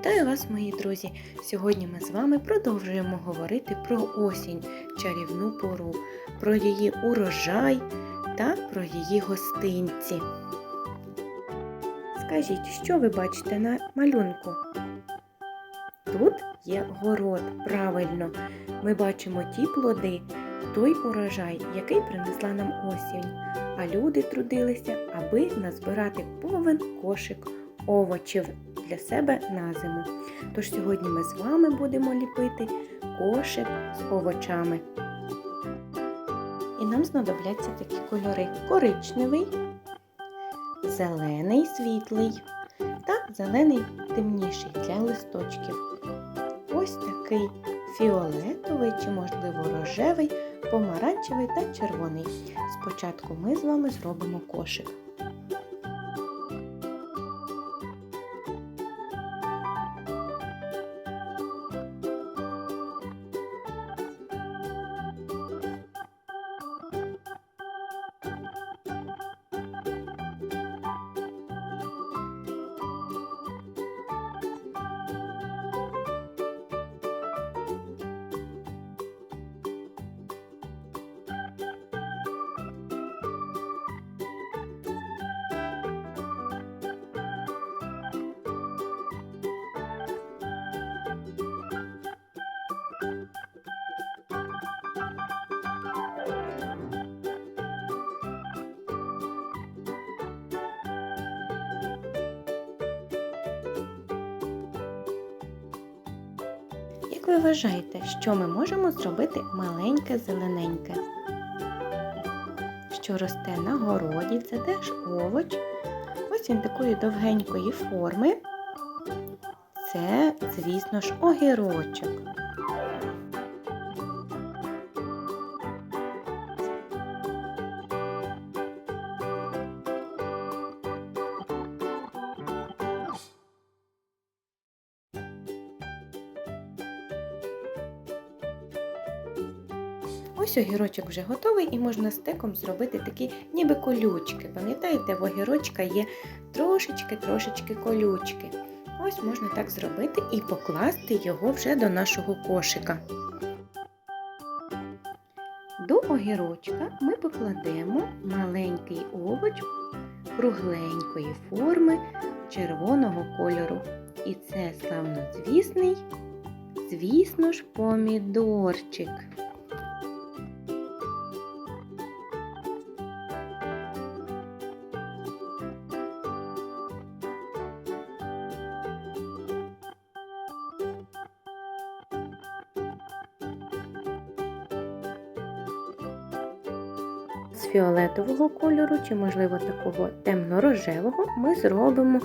Вітаю вас, мої друзі! Сьогодні ми з вами продовжуємо говорити про осінь, чарівну пору, про її урожай та про її гостинці. Скажіть, що ви бачите на малюнку? Тут є город, правильно. Ми бачимо ті плоди, той урожай, який принесла нам осінь. А люди трудилися, аби назбирати повен кошик овочів для себе на зиму. Тож сьогодні ми з вами будемо ліпити кошик з овочами. І нам знадобляться такі кольори: коричневий, зелений світлий та зелений темніший для листочків. Ось такий фіолетовий чи, можливо, рожевий, помаранчевий та червоний. Спочатку ми з вами зробимо кошик. Як ви вважаєте, що ми можемо зробити маленьке зелененьке? Що росте на городі, це теж овоч. Ось він такої довгенької форми. Це, звісно ж, огірочок. Ось огірочок вже готовий і можна стеком зробити такі ніби колючки. Пам'ятаєте, в огірочка є трошечки-трошечки колючки. Ось можна так зробити і покласти його вже до нашого кошика. До огірочка ми покладемо маленький овоч кругленької форми червоного кольору. І це славнозвісний, звісно ж, помідорчик. З фіолетового кольору, чи, можливо, такого темно-рожевого, ми зробимо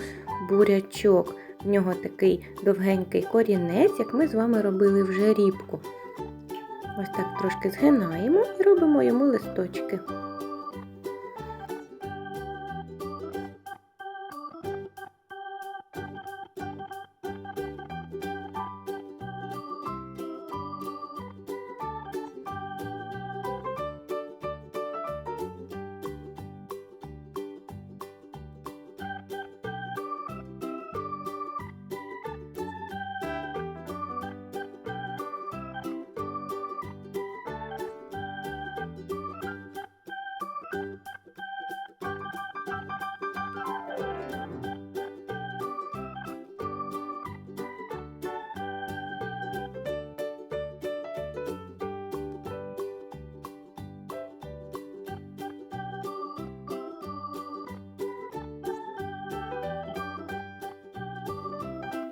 бурячок. В нього такий довгенький корінець, як ми з вами робили вже рібку. Ось так трошки згинаємо і робимо йому листочки.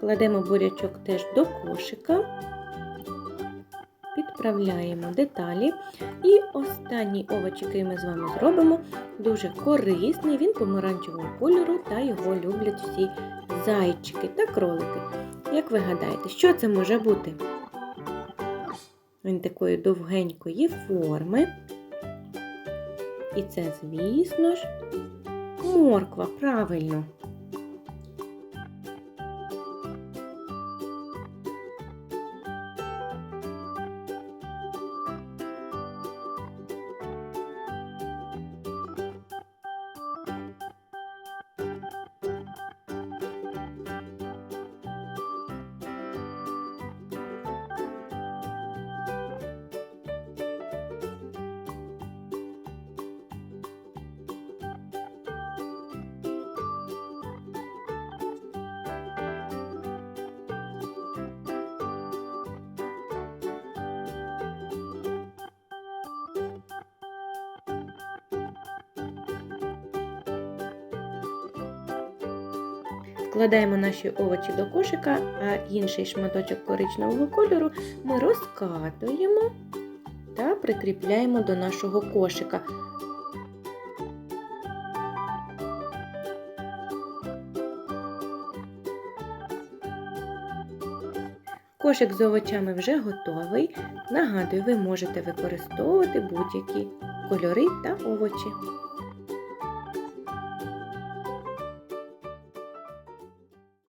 Кладемо бурячок теж до кошика, підправляємо деталі. І останній овоч, який ми з вами зробимо, дуже корисний, він помаранчевого кольору та його люблять всі зайчики та кролики. Як ви гадаєте, що це може бути? Він такої довгенької форми. І це, звісно ж, морква, правильно. Відкладаємо наші овочі до кошика, а інший шматочок коричневого кольору ми розкатуємо та прикріпляємо до нашого кошика. Кошик з овочами вже готовий. Нагадую, ви можете використовувати будь-які кольори та овочі.